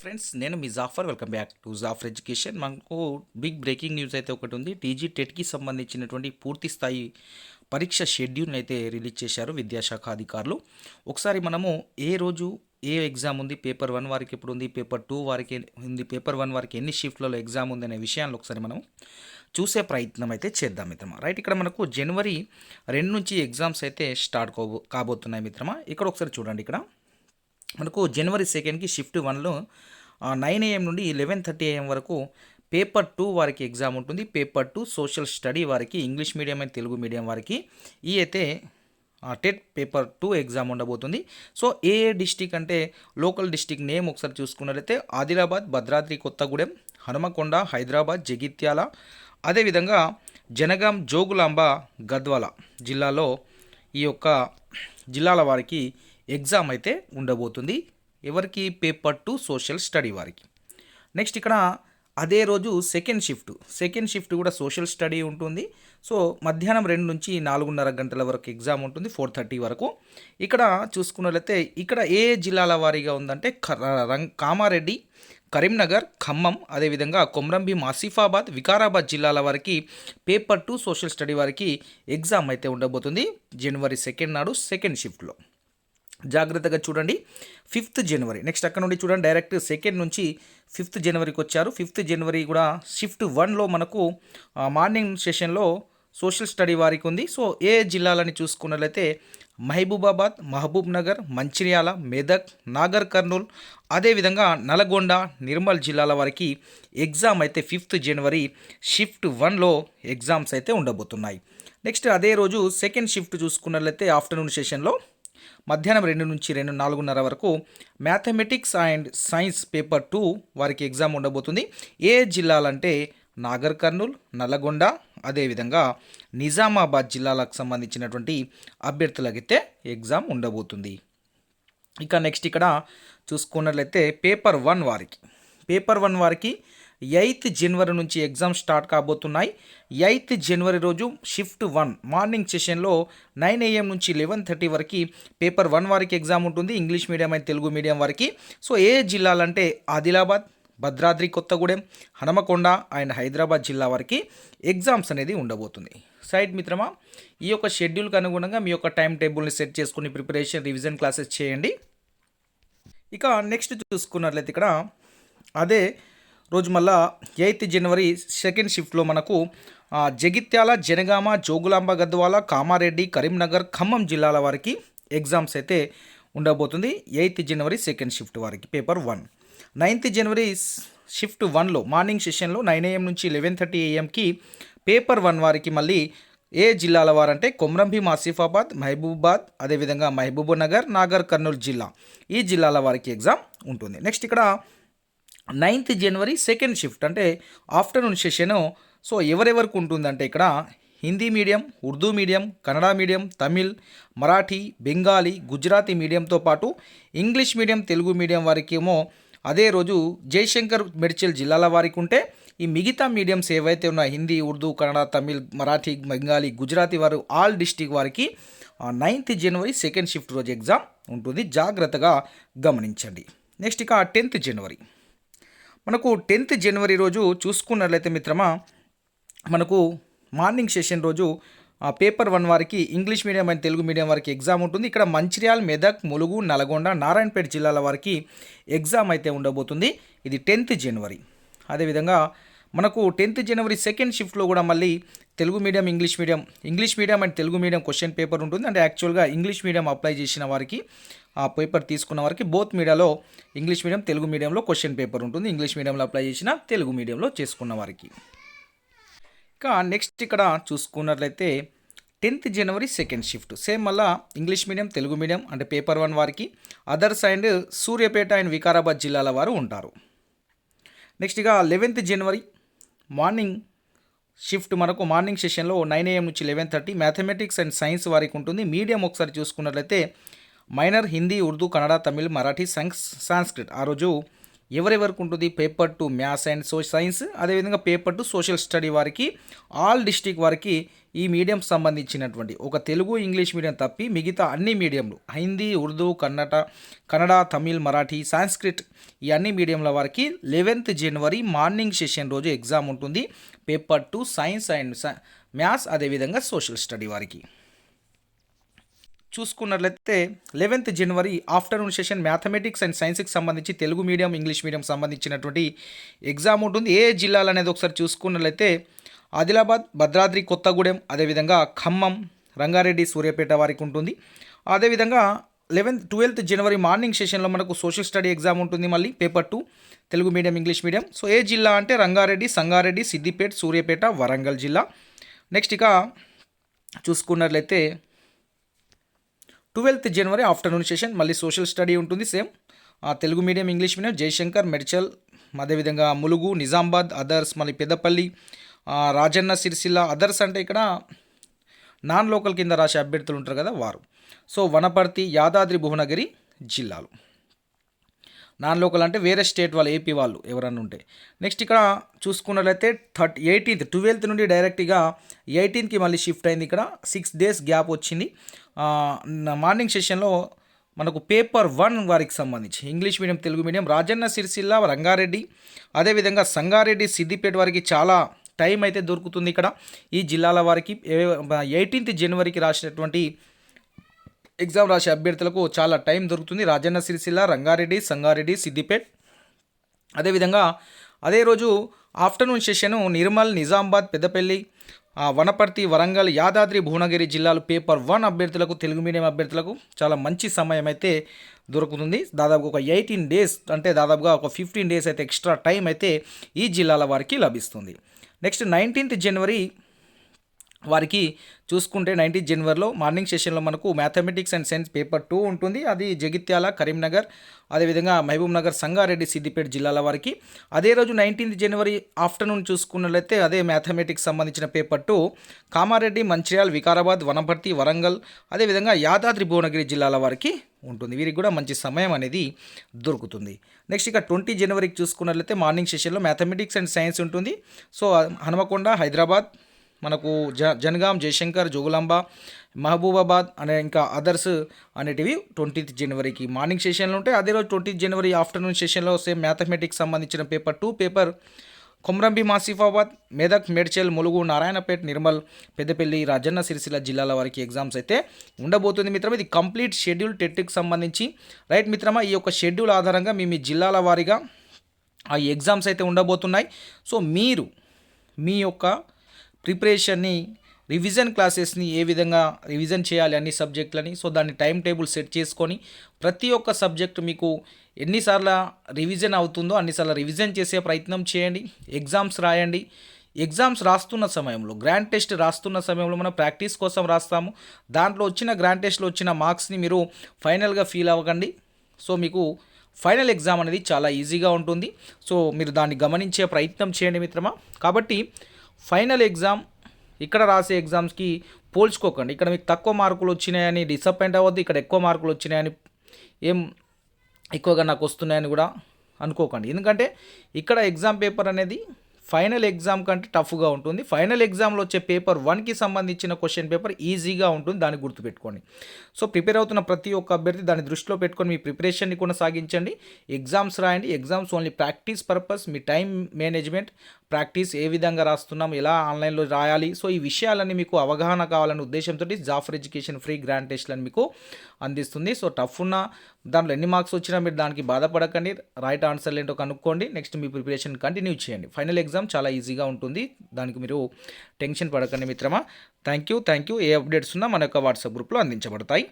Friends నేను మీ Jafar. Welcome back to Jafar education. మనకు big breaking news అయితే ఒకటి ఉంది. టీజీ టెట్కి సంబంధించినటువంటి పూర్తి స్థాయి పరీక్ష షెడ్యూల్ని అయితే రిలీజ్ చేశారు విద్యాశాఖ అధికారులు. ఒకసారి మనము ఏ రోజు ఏ ఎగ్జామ్ ఉంది? పేపర్ వన్ వారికి ఎప్పుడు ఉంది? పేపర్ టూ వారికి ఉంది? పేపర్ వన్ వారికి ఎన్ని షిఫ్ట్లలో ఎగ్జామ్ ఉంది? అనే విషయాన్ని ఒకసారి మనం చూసే ప్రయత్నం అయితే చేద్దాం మిత్రమా. రైట్ ఇక్కడ మనకు జనవరి రెండు నుంచి ఎగ్జామ్స్ అయితే స్టార్ట్ కాబో కాబోతున్నాయి మిత్రమా. ఇక్కడ ఒకసారి చూడండి ఇక్కడ. మనకు జనవరి సెకండ్కి షిఫ్ట్ వన్లో నైన్ ఏఎం నుండి లెవెన్ థర్టీ ఏఎం వరకు పేపర్ టూ వారికి ఎగ్జామ్ ఉంటుంది. పేపర్ టూ సోషల్ స్టడీ వారికి English medium and Telugu medium వారికి. ఈ అయితే టెట్ పేపర్ టూ ఎగ్జామ్ ఉండబోతుంది. సో ఏ ఏ డిస్టిక్ అంటే లోకల్ డిస్టిక్ నేమ్ ఒకసారి చూసుకున్నట్లయితే ఆదిలాబాద్ భద్రాద్రి కొత్తగూడెం హనుమకొండ హైదరాబాద్ జగిత్యాల అదేవిధంగా జనగాం జోగులాంబ గద్వాల జిల్లాలో ఈ యొక్క జిల్లాల వారికి ఎగ్జామ్ అయితే ఉండబోతుంది. ఎవరికి? పేపర్ టు సోషల్ స్టడీ వారికి. నెక్స్ట్ ఇక్కడ అదే రోజు సెకండ్ షిఫ్ట్. సెకండ్ షిఫ్ట్ కూడా సోషల్ స్టడీ ఉంటుంది. సో మధ్యాహ్నం రెండు నుంచి నాలుగున్నర గంటల వరకు ఎగ్జామ్ ఉంటుంది ఫోర్ థర్టీ వరకు. ఇక్కడ చూసుకున్నట్లయితే ఇక్కడ ఏ జిల్లాల వారీగా ఉందంటే రంగ్ కామారెడ్డి కరీంనగర్ ఖమ్మం అదేవిధంగా కొమ్రంభీం ఆసిఫాబాద్ వికారాబాద్ జిల్లాల వారికి పేపర్ టూ సోషల్ స్టడీ వారికి ఎగ్జామ్ అయితే ఉండబోతుంది. జనవరి సెకండ్ నాడు సెకండ్ షిఫ్ట్లో. జాగ్రత్తగా చూడండి. ఫిఫ్త్ జనవరి నెక్స్ట్ అక్కడ నుండి చూడండి డైరెక్ట్ సెకండ్ నుంచి ఫిఫ్త్ జనవరికి వచ్చారు. ఫిఫ్త్ జనవరి కూడా షిఫ్ట్ వన్లో మనకు ఆ, మార్నింగ్ సెషన్లో సోషల్ స్టడీ వారికి ఉంది. సో ఏ జిల్లాలని చూసుకున్నట్లయితే మహబూబాబాద్ మహబూబ్ నగర్ మంచిర్యాల మెదక్ నాగర్ కర్నూల్ అదేవిధంగా నల్గొండ నిర్మల్ జిల్లాల వారికి ఎగ్జామ్ అయితే ఫిఫ్త్ జనవరి షిఫ్ట్ వన్లో ఎగ్జామ్స్ అయితే ఉండబోతున్నాయి. నెక్స్ట్ అదే రోజు సెకండ్ షిఫ్ట్ చూసుకున్నట్లయితే ఆఫ్టర్నూన్ సెషన్లో మధ్యాహ్నం రెండు నుంచి రెండు నాలుగున్నర వరకు mathematics and science paper two వారికి ఎగ్జామ్ ఉండబోతుంది. ఏ జిల్లాలంటే నాగర్ కర్నూల్ నల్లగొండ అదేవిధంగా నిజామాబాద్ జిల్లాలకు సంబంధించినటువంటి అభ్యర్థులకైతే ఎగ్జామ్ ఉండబోతుంది. ఇక నెక్స్ట్ ఇక్కడ చూసుకున్నట్లయితే పేపర్ వన్ వారికి. పేపర్ వన్ వారికి ఎయిత్ జనవరి నుంచి ఎగ్జామ్ స్టార్ట్ కాబోతున్నాయి. ఎయిత్ జనవరి రోజు షిఫ్ట్ వన్ మార్నింగ్ సెషన్లో నైన్ ఏఎం నుంచి లెవెన్ థర్టీ వరకు పేపర్ వన్ వారికి ఎగ్జామ్ ఉంటుంది English medium and Telugu medium వారికి. సో ఏ జిల్లాలంటే ఆదిలాబాద్ భద్రాద్రి కొత్తగూడెం హనుమకొండ అండ్ హైదరాబాద్ జిల్లా వారికి ఎగ్జామ్స్ అనేది ఉండబోతుంది. సైడ్ మిత్రమా ఈ యొక్క షెడ్యూల్కి అనుగుణంగా మీ యొక్క టైం టేబుల్ని సెట్ చేసుకుని ప్రిపరేషన్ రివిజన్ క్లాసెస్ చేయండి. ఇక నెక్స్ట్ చూసుకున్నట్లయితే ఇక్కడ అదే రోజు మళ్ళా ఎయిత్ జనవరి సెకండ్ షిఫ్ట్లో మనకు జగిత్యాల జనగామ జోగులాంబ గద్వాల కామారెడ్డి కరీంనగర్ ఖమ్మం జిల్లాల వారికి ఎగ్జామ్స్ అయితే ఉండబోతుంది ఎయిత్ జనవరి సెకండ్ షిఫ్ట్ వారికి పేపర్ వన్. నైన్త్ జనవరి షిఫ్ట్ వన్లో మార్నింగ్ సెషన్లో నైన్ ఏఎం నుంచి లెవెన్ థర్టీ ఏఎంకి పేపర్ వన్ వారికి మళ్ళీ ఏ జిల్లాల వారంటే కొమ్రంభీం ఆసిఫాబాద్ మహబూబాద్ అదేవిధంగా మహబూబ్నగర్ నాగర్ కర్నూలు జిల్లా ఈ జిల్లాల వారికి ఎగ్జామ్ ఉంటుంది. నెక్స్ట్ ఇక్కడ నైన్త్ జనవరి సెకండ్ షిఫ్ట్ అంటే ఆఫ్టర్నూన్ సెషను. సో ఎవరెవరికి ఉంటుందంటే ఇక్కడ Hindi medium Urdu medium Kannada medium Tamil Marathi Bengali Gujarati మీడియంతో పాటు ఇంగ్లీష్ మీడియం తెలుగు మీడియం వారికి ఏమో అదే రోజు జయశంకర్ మెడ్చల్ జిల్లాల వారికి ఉంటే ఈ మిగతా మీడియంస్ ఏవైతే ఉన్నాయో హిందీ ఉర్దూ కన్నడ తమిళ్ మరాఠీ బెంగాలీ గుజరాతీ వారు ఆల్ డిస్టిక్ వారికి నైన్త్ జనవరి సెకండ్ షిఫ్ట్ రోజు ఎగ్జామ్ ఉంటుంది. జాగ్రత్తగా గమనించండి. నెక్స్ట్ ఇక టెన్త్ జనవరి. మనకు టెన్త్ జనవరి రోజు చూసుకున్నట్లయితే మిత్రమా మనకు మార్నింగ్ సెషన్ రోజు ఆ, పేపర్ వన్ వారికి English medium and Telugu medium వారికి ఎగ్జామ్ ఉంటుంది. ఇక్కడ మంచిర్యాల మెదక్ ములుగు నల్గొండ నారాయణపేట జిల్లాల వారికి ఎగ్జామ్ అయితే ఉండబోతుంది. ఇది టెన్త్ జనవరి. అదేవిధంగా మనకు టెన్త్ జనవరి సెకండ్ షిఫ్ట్లో కూడా మళ్ళీ Telugu medium English medium English medium and Telugu medium question paper ఉంటుంది. అంటే యాక్చువల్గా ఇంగ్లీష్ మీడియం అప్లై చేసిన వారికి ఆ పేపర్ తీసుకున్న వారికి బోత్ మీడియాలో ఇంగ్లీష్ మీడియం తెలుగు మీడియంలో క్వశ్చన్ పేపర్ ఉంటుంది. ఇంగ్లీష్ మీడియంలో అప్లై చేసిన తెలుగు మీడియంలో చేసుకున్న వారికి. ఇంకా నెక్స్ట్ ఇక్కడ చూసుకున్నట్లయితే టెన్త్ జనవరి సెకండ్ షిఫ్ట్. సేమ్ మళ్ళా ఇంగ్లీష్ మీడియం తెలుగు మీడియం అంటే పేపర్ వన్ వారికి others and Suryapet and Vikarabad జిల్లాల వారు ఉంటారు. నెక్స్ట్ ఇక లెవెన్త్ జనవరి మార్నింగ్ షిఫ్ట్ మనకు మార్నింగ్ సెషన్లో నైన్ ఏఎం నుంచి eleven thirty mathematics and science వారికి ఉంటుంది. మీడియం ఒకసారి చూసుకున్నట్లయితే మైనర్ హిందీ ఉర్దూ కన్నడ తమిళ్ మరాఠీ సంస్ సాంస్క్రిట్ ఆ రోజు ఎవరెవరికి ఉంటుంది paper two maths and so science అదేవిధంగా పేపర్ టు సోషల్ స్టడీ వారికి ఆల్ డిస్టిక్ వారికి ఈ మీడియం సంబంధించినటువంటి ఒక తెలుగు ఇంగ్లీష్ మీడియం తప్పి మిగతా అన్ని మీడియంలు హిందీ ఉర్దూ కన్నడ కన్నడ తమిళ్ మరాఠీ సాంస్క్రిట్ ఈ అన్ని మీడియంల వారికి లెవెన్త్ జనవరి మార్నింగ్ సెషన్ రోజు ఎగ్జామ్ ఉంటుంది. Paper two science and maths అదేవిధంగా సోషల్ స్టడీ వారికి. చూసుకున్నట్లయితే లెవెన్త్ జనవరి ఆఫ్టర్నూన్ సెషన్ మ్యాథమెటిక్స్ అండ్ సైన్స్కి సంబంధించి తెలుగు మీడియం ఇంగ్లీష్ మీడియం సంబంధించినటువంటి ఎగ్జామ్ ఉంటుంది. ఏ జిల్లాలు అనేది ఒకసారి చూసుకున్నట్లయితే ఆదిలాబాద్ భద్రాద్రి కొత్తగూడెం అదేవిధంగా ఖమ్మం రంగారెడ్డి సూర్యాపేట వారికి ఉంటుంది. అదేవిధంగా లెవెన్త్ ట్వెల్త్ జనవరి మార్నింగ్ సెషన్లో మనకు సోషల్ స్టడీ ఎగ్జామ్ ఉంటుంది మళ్ళీ paper two Telugu medium English medium so ఏ జిల్లా అంటే రంగారెడ్డి సంగారెడ్డి సిద్దిపేట సూర్యాపేట వరంగల్ జిల్లా. నెక్స్ట్ ఇక చూసుకున్నట్లయితే ట్వెల్త్ జనవరి ఆఫ్టర్నూన్ సెషన్. మళ్ళీ సోషల్ స్టడీ ఉంటుంది same. Telugu medium English medium Jayashankar Medchal అదేవిధంగా ములుగు నిజామాబాద్ అదర్స్ మళ్ళీ పెద్దపల్లి రాజన్న సిరిసిల్ల అదర్స్ అంటే ఇక్కడ నాన్ లోకల్ కింద రాసే అభ్యర్థులు ఉంటారు కదా వారు. సో వనపర్తి యాదాద్రి భువనగిరి జిల్లాలు. నాన్ లోకల్ అంటే వేరే స్టేట్ వాళ్ళు ఏపీ వాళ్ళు ఎవరన్నా ఉంటే. నెక్స్ట్ ఇక్కడ చూసుకున్నట్లయితే థర్టీ ఎయిటీన్త్ ట్వెల్త్ నుండి డైరెక్ట్గా ఎయిటీన్త్కి మళ్ళీ షిఫ్ట్ అయింది ఇక్కడ. సిక్స్ డేస్ గ్యాప్ వచ్చింది. మార్నింగ్ సెషన్లో మనకు పేపర్ వన్ వారికి సంబంధించి English medium Telugu medium Rajanna Sircilla Rangareddy అదేవిధంగా సంగారెడ్డి సిద్దిపేట వారికి చాలా టైం అయితే దొరుకుతుంది ఇక్కడ. ఈ జిల్లాల వారికి ఎయిటీన్త్ జనవరికి రాసినటువంటి ఎగ్జామ్ రాసే అభ్యర్థులకు చాలా టైం దొరుకుతుంది. రాజన్న సిరిసిల్ల రంగారెడ్డి సంగారెడ్డి సిద్దిపేట్. అదేవిధంగా అదే రోజు ఆఫ్టర్నూన్ సెషన్ నిర్మల్ నిజామాబాద్ పెద్దపల్లి వనపర్తి వరంగల్ యాదాద్రి భువనగిరి జిల్లాలు పేపర్ వన్ అభ్యర్థులకు తెలుగు మీడియం అభ్యర్థులకు చాలా మంచి సమయం అయితే దొరుకుతుంది. దాదాపు ఒక ఎయిటీన్ డేస్ అంటే దాదాపుగా ఒక ఫిఫ్టీన్ డేస్ అయితే ఎక్స్ట్రా టైం అయితే ఈ జిల్లాల వారికి లభిస్తుంది. నెక్స్ట్ నైన్టీన్త్ జనవరి వారికి చూసుకుంటే నైన్టీన్ జనవరిలో మార్నింగ్ సెషన్లో మనకు mathematics and science paper two ఉంటుంది. అది జగిత్యాల కరీంనగర్ అదేవిధంగా మహబూబ్ నగర్ సంగారెడ్డి సిద్దిపేట జిల్లాల వారికి. అదే రోజు నైన్టీన్త్ జనవరి ఆఫ్టర్నూన్ చూసుకున్నట్లయితే అదే మ్యాథమెటిక్స్ సంబంధించిన పేపర్ టూ. కామారెడ్డి మంచిర్యాల వికారాబాద్ వనపర్తి వరంగల్ అదేవిధంగా యాదాద్రి భువనగిరి జిల్లాల వారికి ఉంటుంది. వీరికి కూడా మంచి సమయం అనేది దొరుకుతుంది. నెక్స్ట్ ఇక ట్వంటీ జనవరికి చూసుకున్నట్లయితే మార్నింగ్ సెషన్లో మ్యాథమెటిక్స్ అండ్ సైన్స్ ఉంటుంది. సో హనుమకొండ హైదరాబాద్ మనకు జ జనగాం జయశంకర్ జోగులాంబ మహబూబాబాద్ అనే ఇంకా అదర్స్ అనేటివి ట్వంటీత్ జనవరికి మార్నింగ్ సెషన్లు ఉంటాయి. అదే రోజు ట్వంటీ జనవరి ఆఫ్టర్నూన్ సెషన్లో సేమ్ మ్యాథమెటిక్స్ సంబంధించిన పేపర్ టూ పేపర్ కొమ్రంబి మాసిఫాబాద్ మెదక్ మేడ్చల్ ములుగు నారాయణపేట నిర్మల్ పెద్దపల్లి రాజన్న సిరిసిల్ల జిల్లాల వారికి ఎగ్జామ్స్ అయితే ఉండబోతుంది మిత్రమా. ఇది కంప్లీట్ షెడ్యూల్ టెట్కి సంబంధించి. రైట్ మిత్రమా ఈ యొక్క షెడ్యూల్ ఆధారంగా మీ మీ జిల్లాల వారీగా ఆ ఎగ్జామ్స్ అయితే ఉండబోతున్నాయి. సో మీరు మీ యొక్క ప్రిపరేషన్ని రివిజన్ క్లాసెస్ని ఏ విధంగా రివిజన్ చేయాలి అన్ని సబ్జెక్టులని సో దాన్ని టైం టేబుల్ సెట్ చేసుకొని ప్రతి ఒక్క సబ్జెక్ట్ మీకు ఎన్నిసార్లు రివిజన్ అవుతుందో అన్నిసార్లు రివిజన్ చేసే ప్రయత్నం చేయండి. ఎగ్జామ్స్ రాయండి. ఎగ్జామ్స్ రాస్తున్న సమయంలో గ్రాండ్ టెస్ట్ రాస్తున్న సమయంలో మనం ప్రాక్టీస్ కోసం రాస్తాము. దాంట్లో వచ్చిన గ్రాండ్ టెస్ట్లో వచ్చిన మార్క్స్ని మీరు ఫైనల్గా ఫీల్ అవ్వకండి. సో మీకు ఫైనల్ ఎగ్జామ్ అనేది చాలా ఈజీగా ఉంటుంది. సో మీరు దాన్ని గమనించే ప్రయత్నం చేయండి మిత్రమా. కాబట్టి ఫైనల్ ఎగ్జామ్ ఇక్కడ రాసే ఎగ్జామ్స్కి పోల్చుకోకండి. ఇక్కడ మీకు తక్కువ మార్కులు వచ్చినాయని డిసప్పాయింట్ అవ్వద్దు ఇక్కడ ఎక్కువ మార్కులు వచ్చినాయని ఏం ఎక్కువగా నాకు వస్తున్నాయని కూడా అనుకోకండి. ఎందుకంటే ఇక్కడ ఎగ్జామ్ పేపర్ అనేది ఫైనల్ ఎగ్జామ్ కంటే టఫ్గా ఉంటుంది. ఫైనల్ ఎగ్జామ్లో వచ్చే పేపర్ వన్కి సంబంధించిన క్వశ్చన్ పేపర్ ఈజీగా ఉంటుంది దాన్ని గుర్తుపెట్టుకోండి. సో ప్రిపేర్ అవుతున్న ప్రతి ఒక్క అభ్యర్థి దాన్ని దృష్టిలో పెట్టుకొని మీ ప్రిపరేషన్ని కొనసాగించండి. ఎగ్జామ్స్ రాయండి. ఎగ్జామ్స్ ఓన్లీ ప్రాక్టీస్ పర్పస్ మీ టైం మేనేజ్మెంట్ ప్రాక్టీస్ ఏ విధంగా రాస్తున్నాం ఎలా ఆన్లైన్లో రాయాలి? సో ఈ విషయాలన్నీ మీకు అవగాహన కావాలనే ఉద్దేశంతో జాఫర్ ఎడ్యుకేషన్ ఫ్రీ గ్రాండ్ టెస్ట్లను మీకు అందిస్తుంది. సో టఫ్ ఉన్న దాంట్లో ఎన్ని మార్క్స్ వచ్చినా మీరు దానికి బాధపడకండి. రైట్ ఆన్సర్ ఏంటో కనుక్కోండి. నెక్స్ట్ మీ ప్రిపరేషన్ కంటిన్యూ చేయండి. ఫైనల్ ఎగ్జామ్ చాలా ఈజీగా ఉంటుంది. దానికి మీరు టెన్షన్ పడకండి మిత్రమా. థ్యాంక్ యూ థ్యాంక్ యూ ఏ అప్డేట్స్ ఉన్నా మన యొక్క వాట్సాప్ గ్రూప్లో అందించబడతాయి.